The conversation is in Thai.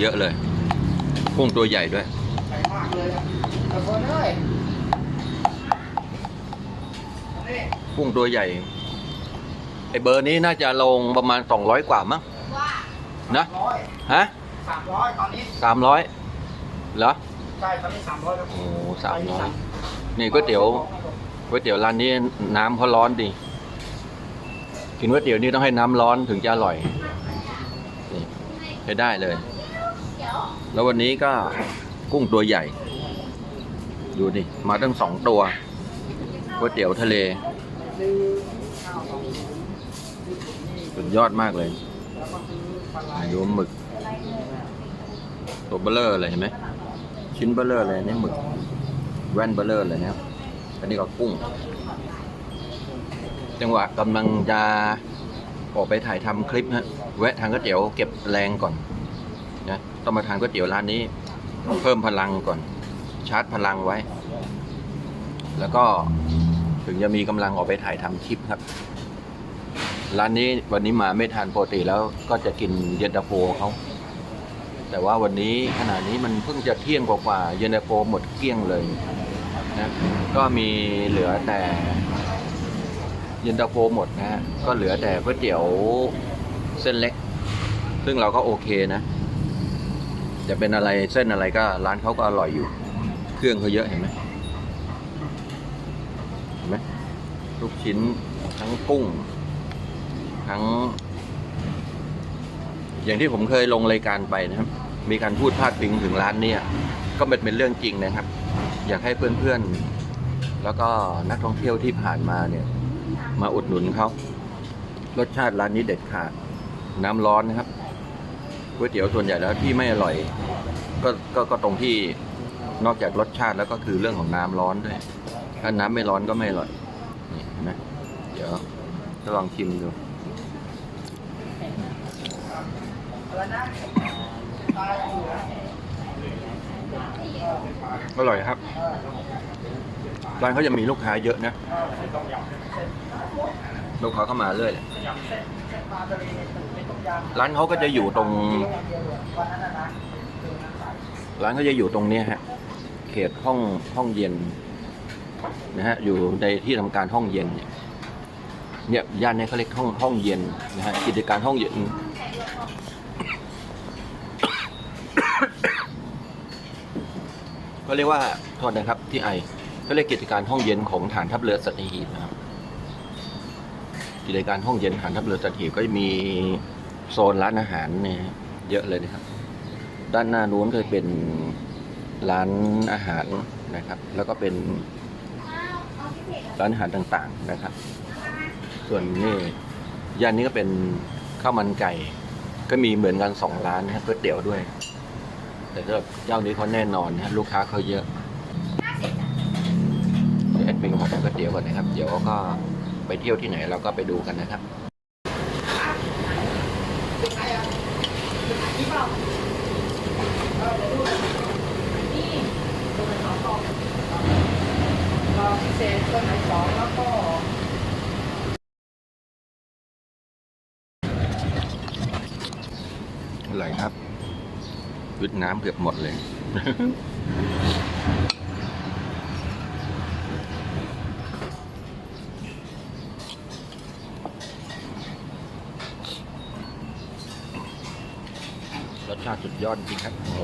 เยอะเลย กุ้งตัวใหญ่ด้วยใหญ่มากเลยอะแต่คนเอ้ยนี่กุ้งตัวใหญ่ไอเบอร์นี้น่าจะลงประมาณ 200 กว่ามั้งนะร้อยฮะสามร้อยตอนนี้300เหรอใช่ตอนนี้สามร้อยครับโอ้สามร้อยนี่ก๋วยเตี๋ยวก๋วยเตี๋ยวร้านนี้น้ำเขาร้อนดีกินก๋วยเตี๋ยวนี่ต้องให้น้ำร้อนถึงจะอร่อยนี่ใช้ได้เลย แล้ววันนี้ก็กุ้งตัวใหญ่ ดูดิ มาตั้งสองตัวก๋วยเตี๋ยวทะเลซื้อข้าวสองถุงซื้อถุงนี่สุดยอดมากเลยดูหมึก ตัวเบลเลอร์เลยเห็นไหม ชิ้นเบลเลอร์เลยนี่หมึก แว่นเบลเลอร์เลยนะครับ อันนี้ก็กุ้ง จังหวะกำลังจะออกไปถ่ายทำคลิปฮะ แวะทางก๋วยเตี๋ยวเก็บแรงก่อน ต้องมาทานก๋วยเตี๋ยวร้านนี้ เพิ่มพลังก่อน ชาร์จพลังไว้ แล้วก็ถึงจะมีกำลังออกไปถ่ายทำคลิปครับ ร้านนี้วันนี้มาไม่ทานปกติแล้วก็จะกินเย็นตาโฟเขาแต่ว่าวันนี้ขณะนี้มันเพิ่งจะเที่ยงกว่าๆเย็นตาโฟหมดเกลี้ยงเลยนะก็มีเหลือแต่เย็นตาโฟหมดนะฮะก็เหลือแต่ก๋วยเตี๋ยวเส้นเล็ก ซึ่งเราก็โอเคนะ จะเป็นอะไรเส้นอะไรก็ร้านเขาก็อร่อยอยู่ เครื่องเขาเยอะเห็นไหมเห็นไหมลูกชิ้นทั้งกุ้ง ทั้ง อย่างที่ผมเคยลงรายการไปนะครับ มีการพูดพาดพิงถึงร้านเนี่ยก็เป็นเป็นเรื่องจริงนะครับ อยากให้เพื่อนๆ แล้วก็นักท่องเที่ยวที่ผ่านมาเนี่ย มาอุดหนุนเขารสชาติร้านนี้เด็ดขาด น้ำร้อนนะครับก๋วยเตี๋ยวส่วนใหญ่แล้วที่ไม่อร่อย ก็ก็ก็ตรงที่นอกจากรสชาติแล้วก็คือเรื่องของน้ำร้อนด้วย ถ้าน้ำไม่ร้อนก็ไม่อร่อย นี่เห็นไหมเดี๋ยวจะลองชิมดู อร่อยครับ ร้านเขาจะมีลูกค้าเยอะนะลูกค้าเข้ามาเรื่อยเลยเส้นเส้นปละร้านเขาก็จะอยู่ตรง ร้านเขาจะอยู่ตรงนี้ฮะ เขตห้องห้องเย็นนะฮะ อยู่ในที่ทำการห้องเย็น เนี่ยเนี่ยย่านนี้เขาเรียกห้องห้องเย็นนะฮะ กิจการห้องเย็น ก็เรียกว่าโทษนะครับ ที่ไอ ก็เรียกกิจการห้องเย็นของฐานทัพเรือสัตหีบนะครับ กิจการห้องเย็นฐานทัพเรือสัตหีบก็จะมีโซนร้านอาหารเนี่ยเยอะเลยนะครับ ด้านหน้านู้นก็จะเป็นร้านอาหารนะครับ แล้วก็เป็นร้านอาหารต่างๆนะครับ ส่วนนี่ย่านนี้ก็เป็นข้าวมันไก่ ก็มีเหมือนกันสองร้านนะครับก๋วยเตี๋ยวด้วย แต่สำหรับเจ้านี้เขาแน่นอนนะลูกค้าเขาเยอะเดี๋ยวแอดมินขอทานก๋วยเตี๋ยวก่อนนะครับ เดี๋ยวก็ไปเที่ยวที่ไหนเราก็ไปดูกันนะครับ พิเศษตัวไหนสองแล้วก็อร่อยครับวิดน้ำเกือบหมดเลย รสชาติสุดยอดจริงครับโอ้โห